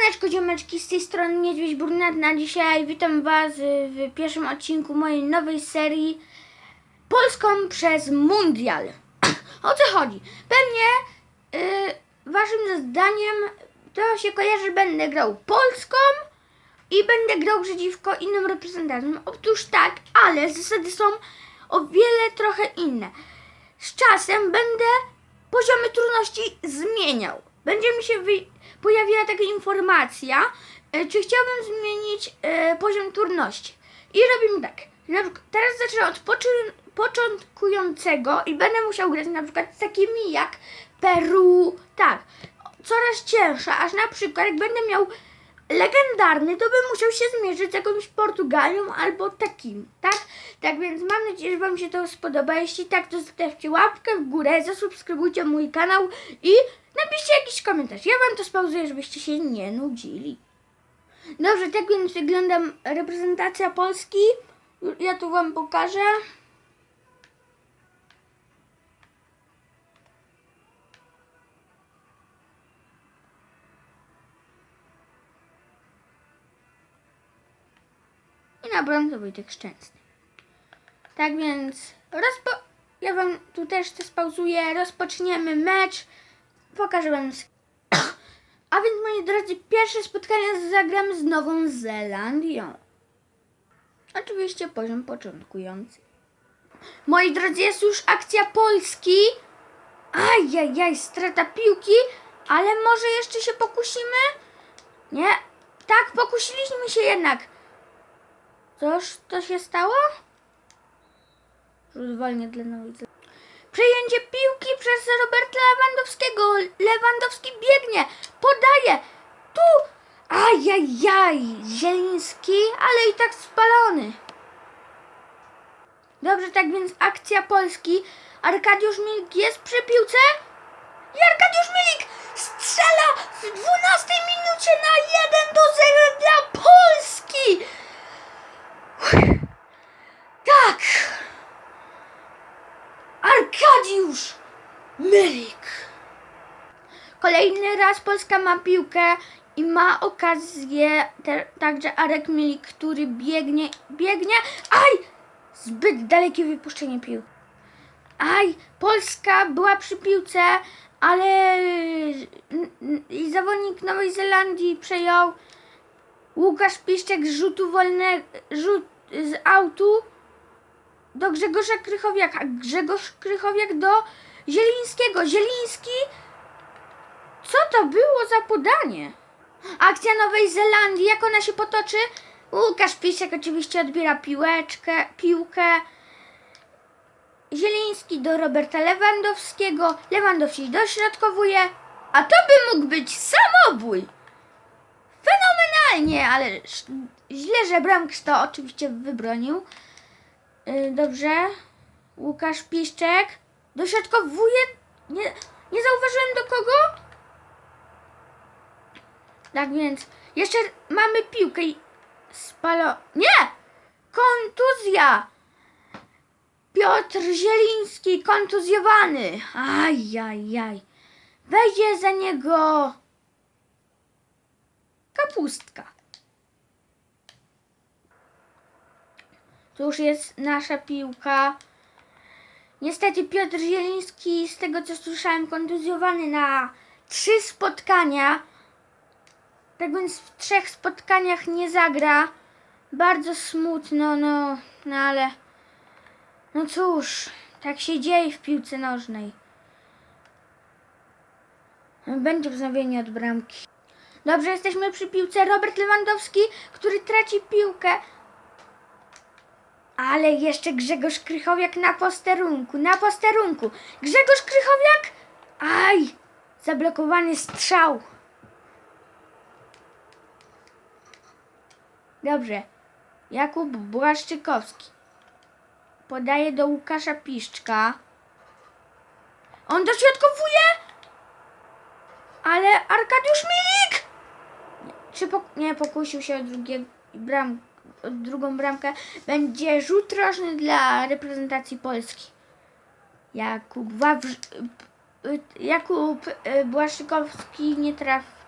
Siemaneczko ziomeczki, z tej strony Niedźwiedź Brunatna. Dzisiaj witam Was w pierwszym odcinku mojej nowej serii Polską przez Mundial. O co chodzi? Pewnie y, Waszym zdaniem to się kojarzy, będę grał Polską i będę grał przeciwko innym reprezentantom. Otóż tak, ale zasady są o wiele trochę inne. Z czasem będę poziomy trudności zmieniał. Będzie mi się wy... pojawiła taka informacja, e, czy chciałbym zmienić e, poziom trudności. I robimy tak. Teraz zacznę od początkującego i będę musiał grać na przykład z takimi jak Peru. Tak, coraz cięższa, aż na przykład jak będę miał legendarny, to bym musiał się zmierzyć z jakąś Portugalią albo takim, tak? Tak więc mam nadzieję, że Wam się to spodoba. Jeśli tak, to zostawcie łapkę w górę, zasubskrybujcie mój kanał i napiszcie jakiś komentarz. Ja Wam to spauzuję, żebyście się nie nudzili. Dobrze, tak więc wygląda reprezentacja Polski. Ja tu Wam pokażę. I na bramce Wojtek Szczęsny. Tak więc rozpo... ja wam tu też to spauzuję. Rozpoczniemy mecz. Pokażę wam. A więc moi drodzy, pierwsze spotkanie zagramy z Nową Zelandią. Oczywiście poziom początkujący. Moi drodzy, jest już akcja Polski. Ajajaj, strata piłki, ale może jeszcze się pokusimy? Nie? Tak, pokusiliśmy się jednak. Coż to się stało? Rzut wolnie dla Nowej Zelandii. Przejęcie piłki przez Roberta Lewandowskiego. Lewandowski biegnie, podaje. Tu! Ajajaj, Zieliński, ale i tak spalony. Dobrze, tak więc akcja Polski. Arkadiusz Milik jest przy piłce. I Arkadiusz Milik strzela w 12 minucie na 1 do 0 dla Polski. Tak! Arkadiusz Mylik. Kolejny raz Polska ma piłkę i ma okazję, te, także Arek Milik, który biegnie, biegnie. Aj! Zbyt dalekie wypuszczenie piłki. Aj, Polska była przy piłce, ale zawodnik Nowej Zelandii przejął. Łukasz Piszczek z rzutu wolnego, rzut z autu do Grzegorza Krychowiaka. Grzegorz Krychowiak do Zielińskiego. Zieliński? Co to było za podanie? Akcja Nowej Zelandii, jak ona się potoczy? Łukasz Piszczek oczywiście odbiera piłeczkę, piłkę. Zieliński do Roberta Lewandowskiego. Lewandowski dośrodkowuje. A to by mógł być samobój. Fenomenalnie, ale źle, że Bramks to oczywiście wybronił. Yy, dobrze. Łukasz Piszczek dośrodkowuje. Nie, nie zauważyłem do kogo. Tak więc jeszcze mamy piłkę i spalo. Nie! Kontuzja! Piotr Zieliński kontuzjowany. Ajajaj. Wejdzie za niego kapustka. To już jest nasza piłka. Niestety Piotr Zieliński, z tego co słyszałem, kontuzjowany na trzy spotkania. Tak więc w trzech spotkaniach nie zagra. Bardzo smutno, no, no ale... No cóż, tak się dzieje w piłce nożnej. Będzie wznowienie od bramki. Dobrze, jesteśmy przy piłce. Robert Lewandowski, który traci piłkę. Ale jeszcze Grzegorz Krychowiak na posterunku, na posterunku. Grzegorz Krychowiak! Aj! Zablokowany strzał. Dobrze. Jakub Błaszczykowski. Podaje do Łukasza Piszczka. On dośrodkowuje! Ale Arkadiusz Milik! Nie, Czy nie pokusił się o drugie bram, o drugą bramkę? Będzie rzut rożny dla reprezentacji Polski. Jakub Wawrz... Jakub y, Błaszczykowski nie trafia.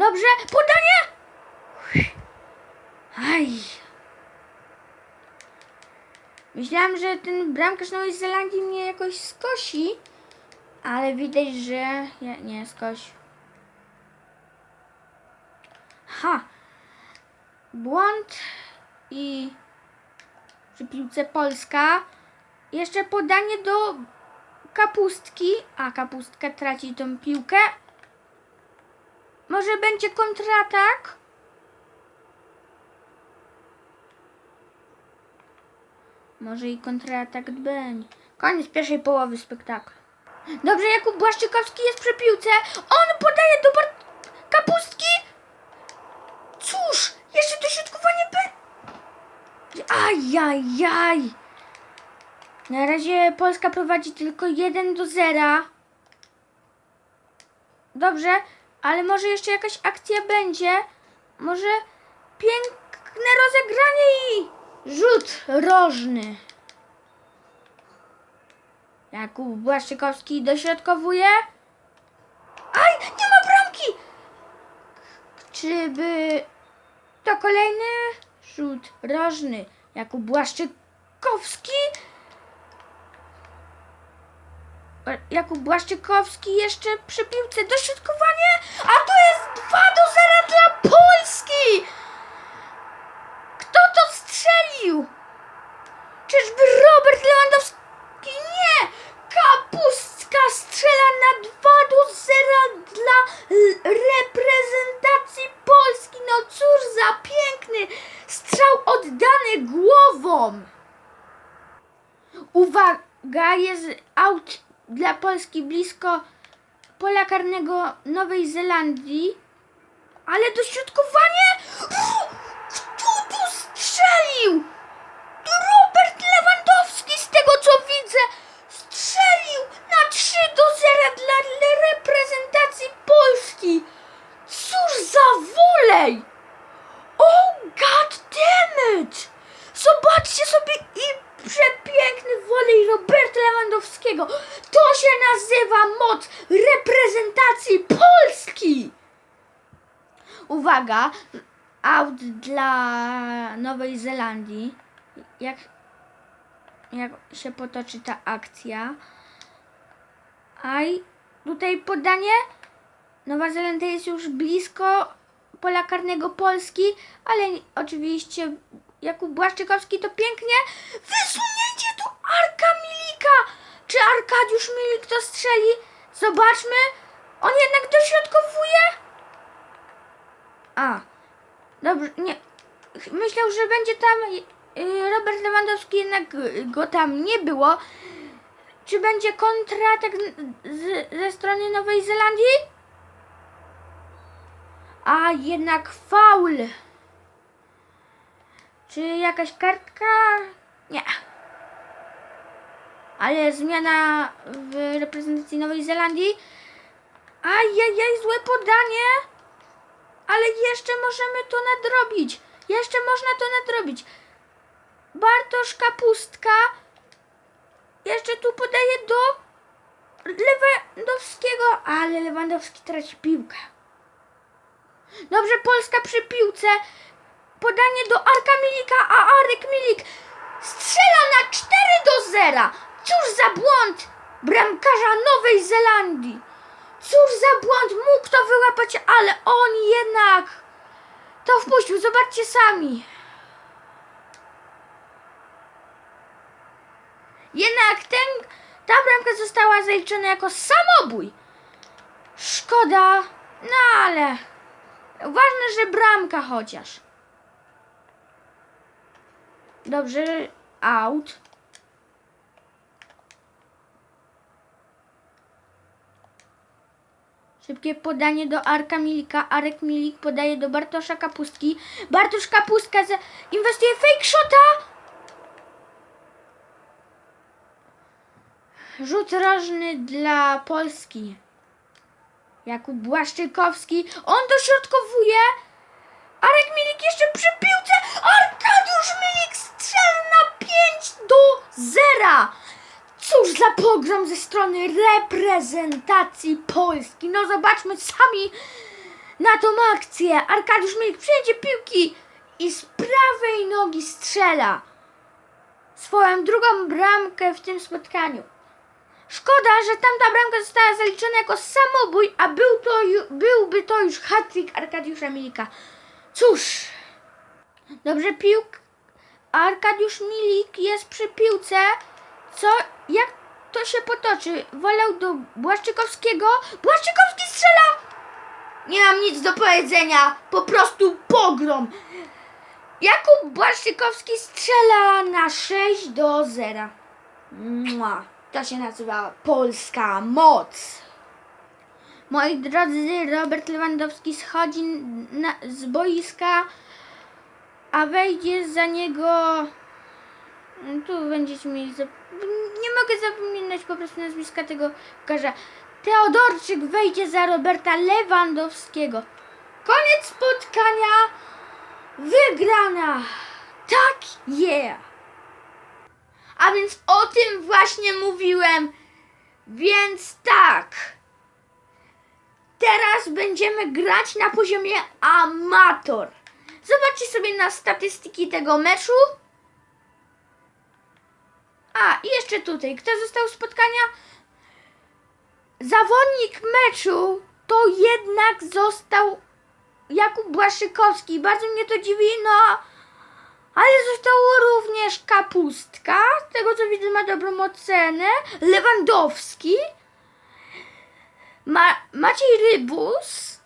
Dobrze, podanie! Aj. Myślałam, że ten bramkarz Nowej Zelandii mnie jakoś skosi, ale widać, że nie, nie skosi. Ha! Błąd i przy piłce Polska. Jeszcze podanie do kapustki, a kapustka traci tą piłkę. Może będzie kontratak? Może i kontratak będzie. Koniec pierwszej połowy spektaklu. Dobrze, Jakub Błaszczykowski jest przy piłce. On podaje do Bart... kapustki. Cóż, jeszcze dośrodkowanie by... Ajajaj. Na razie Polska prowadzi tylko 1 do 0. Dobrze, ale może jeszcze jakaś akcja będzie. Może piękne rozegranie i rzut rożny. Jakub Błaszczykowski dośrodkowuje. Aj, nie ma bramki! Czyby to kolejny rzut rożny? Jakub Błaszczykowski? Jakub Błaszczykowski jeszcze przy piłce dośrodkowanie, a to jest 2 do 0 dla Polski! Kto to strzelił? Czyżby Robert Lewandowski? Nie! Kapustka strzela na 2 do 0 dla reprezentacji Polski. No cóż za piękny strzał oddany głową. Uwaga, jest aut dla Polski blisko pola karnego Nowej Zelandii. Ale dośrodkowanie! Kto tu strzelił? Robert Lewandowski, z tego co widzę, strzelił na 3 do 0 dla le- reprezentacji Polski. Cóż za wolej! Oh god damn it! Zobaczcie sobie i przepiękny wolej Roberta Lewandowskiego. To się nazywa moc reprezentacji Polski. Uwaga, aut dla Nowej Zelandii. Jak, jak się potoczy ta akcja. Aj, tutaj podanie. Nowa Zelandia jest już blisko pola karnego Polski, ale oczywiście Jakub Błaszczykowski to pięknie. Wysunięcie do Arka Milika. Czy Arkadiusz Milik to strzeli? Zobaczmy. On jednak dośrodkowuje. A, dobrze, nie. Myślał, że będzie tam y, Robert Lewandowski, jednak go tam nie było. Czy będzie kontratak z, ze strony Nowej Zelandii? A jednak faul. Czy jakaś kartka? Nie. Ale zmiana w reprezentacji Nowej Zelandii. Ajajaj, złe podanie. Ale jeszcze możemy to nadrobić. Jeszcze można to nadrobić. Bartosz Kapustka. Jeszcze tu podaje do Lewandowskiego, ale Lewandowski traci piłkę. Dobrze, Polska przy piłce. Podanie do Arka Milika, a Arek Milik strzela na 4 do 0. Cóż za błąd bramkarza Nowej Zelandii. Cóż za błąd, mógł to wyłapać, ale on jednak to wpuścił. Zobaczcie sami. Jednak ten, ta bramka została zaliczona jako samobój. Szkoda, no ale ważne, że bramka chociaż. Dobrze, out. Szybkie podanie do Arka Milika. Arek Milik podaje do Bartosza Kapustki. Bartosz Kapustka za- inwestuje fake shota. Rzut rożny dla Polski. Jakub Błaszczykowski. On dośrodkowuje. Arek Milik jeszcze przy piłce. Arkadiusz Milik strzela na 5 do 0. Cóż za pogrom ze strony reprezentacji Polski. No zobaczmy sami na tą akcję. Arkadiusz Milik przejdzie piłki i z prawej nogi strzela swoją drugą bramkę w tym spotkaniu. Szkoda, że tamta bramka została zaliczona jako samobój, a był to, byłby to już hat-trick Arkadiusza Milika. Cóż, dobrze piłk. Arkadiusz Milik jest przy piłce. Co, jak to się potoczy? Wolał do Błaszczykowskiego. Błaszczykowski strzela! Nie mam nic do powiedzenia. Po prostu pogrom. Jakub Błaszczykowski strzela na 6 do 0. Mua. To się nazywa polska moc. Moi drodzy, Robert Lewandowski schodzi na, z boiska, a wejdzie za niego. Tu będziecie mieli. Nie mogę zapominać po prostu nazwiska tego piłkarza. Teodorczyk wejdzie za Roberta Lewandowskiego. Koniec spotkania. Wygrana. Tak, yeah. A więc o tym właśnie mówiłem. Więc tak. Teraz będziemy grać na poziomie amator. Zobaczcie sobie na statystyki tego meczu. A, i jeszcze tutaj. Kto został spotkania? Zawodnik meczu to jednak został Jakub Błaszczykowski. Bardzo mnie to dziwi, no. Ale zostało również Kapustka. Z tego co widzę ma dobrą ocenę. Lewandowski. Ma Maciej Rybus.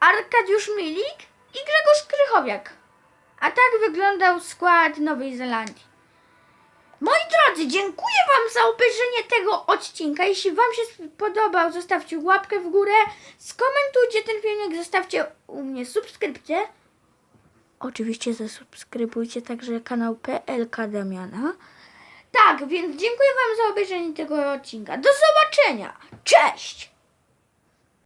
Arkadiusz Milik i Grzegorz Krychowiak. A tak wyglądał skład Nowej Zelandii. Drodzy, dziękuję Wam za obejrzenie tego odcinka. Jeśli Wam się podobał, zostawcie łapkę w górę, skomentujcie ten filmik, zostawcie u mnie subskrypcję. Oczywiście zasubskrybujcie także kanał PLK Damiana. Tak, więc dziękuję Wam za obejrzenie tego odcinka. Do zobaczenia. Cześć!